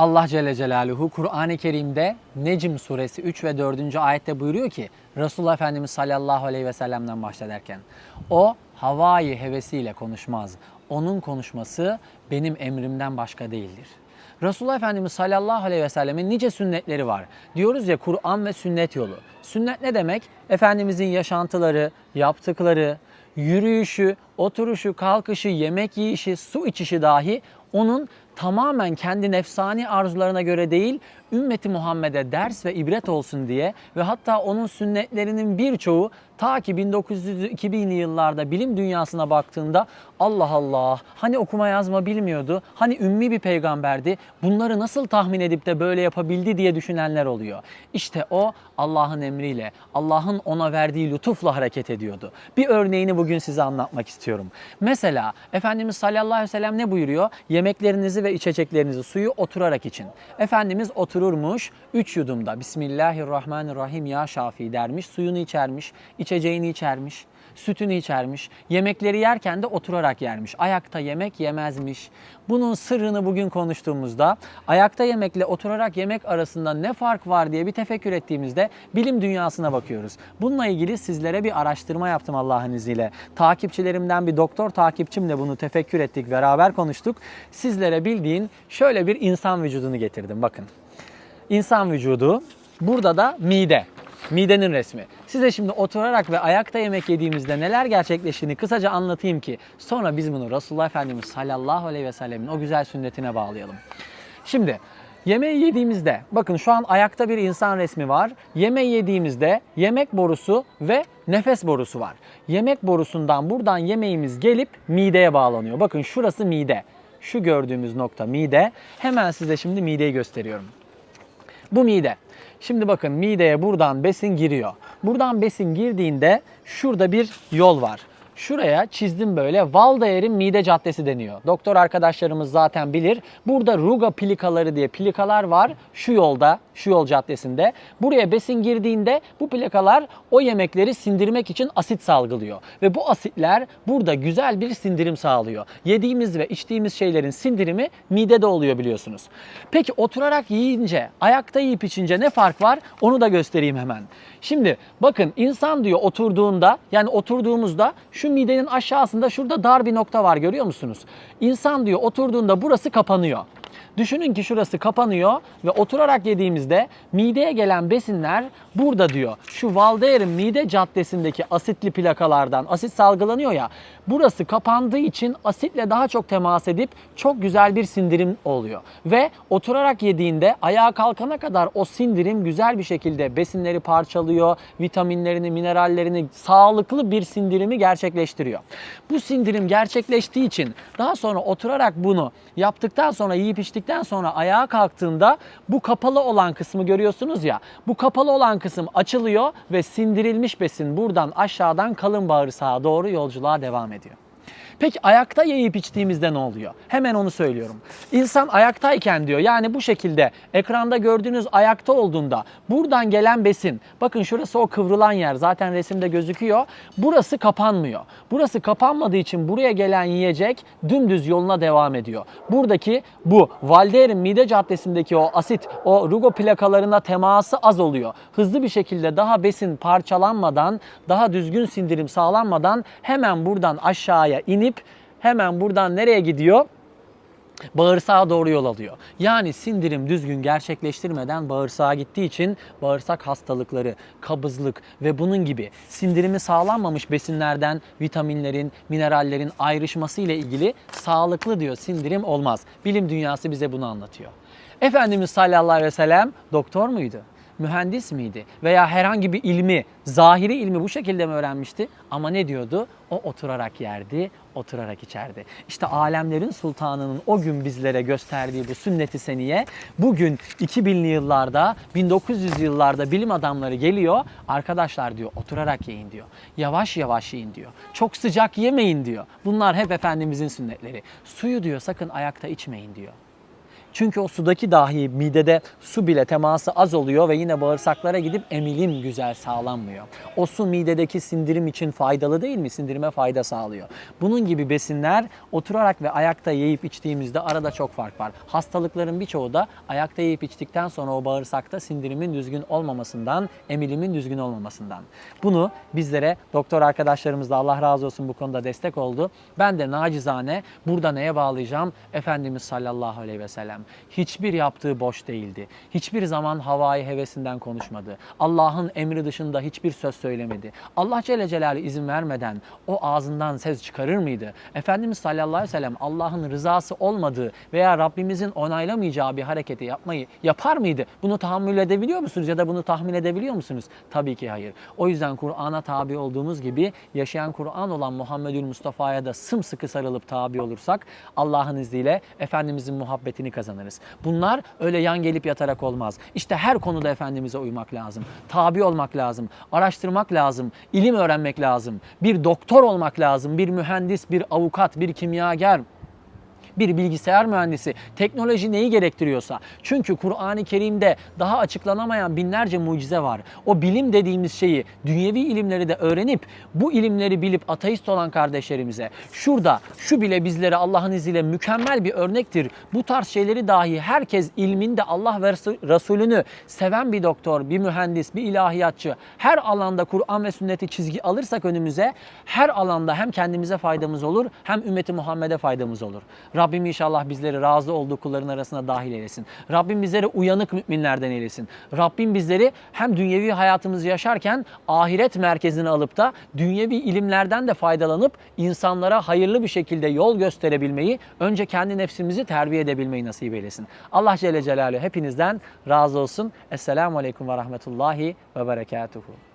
Allah Celle Celaluhu Kur'an-ı Kerim'de Necm suresi 3 ve 4. ayette buyuruyor ki Resulullah Efendimiz sallallahu aleyhi ve sellem'den bahsederken o havai hevesiyle konuşmaz. Onun konuşması benim emrimden başka değildir. Resulullah Efendimiz sallallahu aleyhi ve sellemin nice sünnetleri var. Diyoruz ya Kur'an ve sünnet yolu. Sünnet ne demek? Efendimizin yaşantıları, yaptıkları, yürüyüşü, oturuşu, kalkışı, yemek yiyişi, su içişi dahi onun tamamen kendi nefsani arzularına göre değil, ümmeti Muhammed'e ders ve ibret olsun diye ve hatta onun sünnetlerinin birçoğu ta ki 1900-2000'li yıllarda bilim dünyasına baktığında Allah Allah hani okuma yazma bilmiyordu, hani ümmi bir peygamberdi, bunları nasıl tahmin edip de böyle yapabildi diye düşünenler oluyor. İşte o Allah'ın emriyle, Allah'ın ona verdiği lütufla hareket ediyordu. Bir örneğini bugün size anlatmak istiyorum. Mesela Efendimiz sallallahu aleyhi ve sellem ne buyuruyor? Yemeklerinizi ve içeceklerinizi suyu oturarak için. Efendimiz otururmuş üç yudumda Bismillahirrahmanirrahim ya Şafii dermiş, suyunu içermiş, içeceğini içermiş, sütünü içermiş, yemekleri yerken de oturarak yermiş. Ayakta yemek yemezmiş. Bunun sırrını bugün konuştuğumuzda ayakta yemekle oturarak yemek arasında ne fark var diye bir tefekkür ettiğimizde bilim dünyasına bakıyoruz. Bununla ilgili sizlere bir araştırma yaptım Allah'ın izniyle. Takipçilerimden bir doktor takipçimle bunu tefekkür ettik, beraber konuştuk. Sizlere bildiğin şöyle bir insan vücudunu getirdim. Bakın. İnsan vücudu, burada da mide. Midenin resmi. Size şimdi oturarak ve ayakta yemek yediğimizde neler gerçekleştiğini kısaca anlatayım ki sonra biz bunu Resulullah Efendimiz sallallahu aleyhi ve sellemin o güzel sünnetine bağlayalım. Şimdi yemeği yediğimizde bakın şu an ayakta bir insan resmi var. Yemeği yediğimizde yemek borusu ve nefes borusu var. Yemek borusundan buradan yemeğimiz gelip mideye bağlanıyor. Bakın şurası mide. Şu gördüğümüz nokta mide. Hemen size şimdi mideyi gösteriyorum. Bu mide. Şimdi bakın mideye buradan besin giriyor. Buradan besin girdiğinde şurada bir yol var. Şuraya çizdim böyle Valdaer'in mide caddesi deniyor. Doktor arkadaşlarımız zaten bilir. Burada ruga plikaları diye plikalar var. Şu yolda, şu yol caddesinde. Buraya besin girdiğinde bu plakalar o yemekleri sindirmek için asit salgılıyor. Ve bu asitler burada güzel bir sindirim sağlıyor. Yediğimiz ve içtiğimiz şeylerin sindirimi midede oluyor biliyorsunuz. Peki oturarak yiyince, ayakta yiyip içince ne fark var? Onu da göstereyim hemen. Şimdi bakın insan diyor oturduğunda yani oturduğumuzda şu midenin aşağısında şurada dar bir nokta var görüyor musunuz? İnsan diyor oturduğunda burası kapanıyor. Düşünün ki şurası kapanıyor ve oturarak yediğimizde mideye gelen besinler burada diyor. Şu Valdeir'in mide caddesindeki asitli plakalardan asit salgılanıyor ya. Burası kapandığı için asitle daha çok temas edip çok güzel bir sindirim oluyor. Ve oturarak yediğinde ayağa kalkana kadar o sindirim güzel bir şekilde besinleri parçalıyor, vitaminlerini, minerallerini sağlıklı bir sindirimi gerçekleştiriyor. Bu sindirim gerçekleştiği için daha sonra oturarak bunu yaptıktan sonra yiyip içtikten sonra ayağa kalktığında bu kapalı olan kısmı görüyorsunuz ya. Bu kapalı olan kısım açılıyor ve sindirilmiş besin buradan aşağıdan kalın bağırsağa doğru yolculuğa devam ediyor. Peki ayakta yiyip içtiğimizde ne oluyor? Hemen onu söylüyorum. İnsan ayaktayken diyor yani bu şekilde ekranda gördüğünüz ayakta olduğunda buradan gelen besin bakın şurası o kıvrılan yer zaten resimde gözüküyor. Burası kapanmıyor. Burası kapanmadığı için buraya gelen yiyecek dümdüz yoluna devam ediyor. Buradaki bu Valdeir'in mide caddesindeki o asit o rugo plakalarına teması az oluyor. Hızlı bir şekilde daha besin parçalanmadan daha düzgün sindirim sağlanmadan hemen buradan aşağıya inip hemen buradan nereye gidiyor? bağırsağa doğru yol alıyor. Yani sindirim düzgün gerçekleştirmeden bağırsağa gittiği için bağırsak hastalıkları, kabızlık ve bunun gibi sindirimi sağlanmamış besinlerden vitaminlerin, minerallerin ayrışması ile ilgili sağlıklı diyor sindirim olmaz. Bilim dünyası bize bunu anlatıyor. Efendimiz sallallahu aleyhi ve sellem doktor muydu? mühendis miydi? Veya herhangi bir ilmi, zahiri ilmi bu şekilde mi öğrenmişti? Ama ne diyordu? O oturarak yerdi, oturarak içerdi. İşte alemlerin sultanının o gün bizlere gösterdiği bu sünneti seniye bugün 2000'li yıllarda, 1900 yıllarda bilim adamları geliyor. Arkadaşlar diyor oturarak yiyin diyor. Yavaş yavaş yiyin diyor. Çok sıcak yemeyin diyor. Bunlar hep Efendimizin sünnetleri. Suyu diyor sakın ayakta içmeyin diyor. Çünkü o sudaki dahi midede su bile teması az oluyor ve yine bağırsaklara gidip emilim güzel sağlanmıyor. O su midedeki sindirim için faydalı değil mi? Sindirime fayda sağlıyor. Bunun gibi besinler oturarak ve ayakta yiyip içtiğimizde arada çok fark var. Hastalıkların birçoğu da ayakta yiyip içtikten sonra o bağırsakta sindirimin düzgün olmamasından, emilimin düzgün olmamasından. Bunu bizlere doktor arkadaşlarımız da Allah razı olsun bu konuda destek oldu. Ben de nacizane burada neye bağlayacağım? Efendimiz sallallahu aleyhi ve sellem hiçbir yaptığı boş değildi. Hiçbir zaman havai hevesinden konuşmadı. Allah'ın emri dışında hiçbir söz söylemedi. Allah Celle Celaluhu izin vermeden o ağzından ses çıkarır mıydı? Efendimiz sallallahu aleyhi ve sellem Allah'ın rızası olmadığı veya Rabbimizin onaylamayacağı bir hareketi yapmayı yapar mıydı? Bunu tahammül edebiliyor musunuz ya da bunu tahmin edebiliyor musunuz? Tabii ki hayır. O yüzden Kur'an'a tabi olduğumuz gibi yaşayan Kur'an olan Muhammedül Mustafa'ya da sımsıkı sarılıp tabi olursak Allah'ın izniyle Efendimizin muhabbetini kazanırız. Bunlar öyle yan gelip yatarak olmaz. İşte her konuda Efendimiz'e uymak lazım. Tabi olmak lazım. Araştırmak lazım. ilim öğrenmek lazım. Bir doktor olmak lazım. Bir mühendis, bir avukat, bir kimyager, bir bilgisayar mühendisi, teknoloji neyi gerektiriyorsa. Çünkü Kur'an-ı Kerim'de daha açıklanamayan binlerce mucize var. O bilim dediğimiz şeyi, dünyevi ilimleri de öğrenip bu ilimleri bilip ateist olan kardeşlerimize şurada şu bile bizlere Allah'ın izniyle mükemmel bir örnektir. Bu tarz şeyleri dahi herkes ilminde Allah ve Resulünü seven bir doktor, bir mühendis, bir ilahiyatçı her alanda Kur'an ve sünneti çizgi alırsak önümüze her alanda hem kendimize faydamız olur hem ümmeti Muhammed'e faydamız olur. Rabbim inşallah bizleri razı olduğu kulların arasına dahil eylesin. Rabbim bizleri uyanık müminlerden eylesin. Rabbim bizleri hem dünyevi hayatımızı yaşarken ahiret merkezine alıp da dünyevi ilimlerden de faydalanıp insanlara hayırlı bir şekilde yol gösterebilmeyi, önce kendi nefsimizi terbiye edebilmeyi nasip eylesin. Allah Celle Celaluhu hepinizden razı olsun. Esselamu Aleyküm ve Rahmetullahi ve Berekatuhu.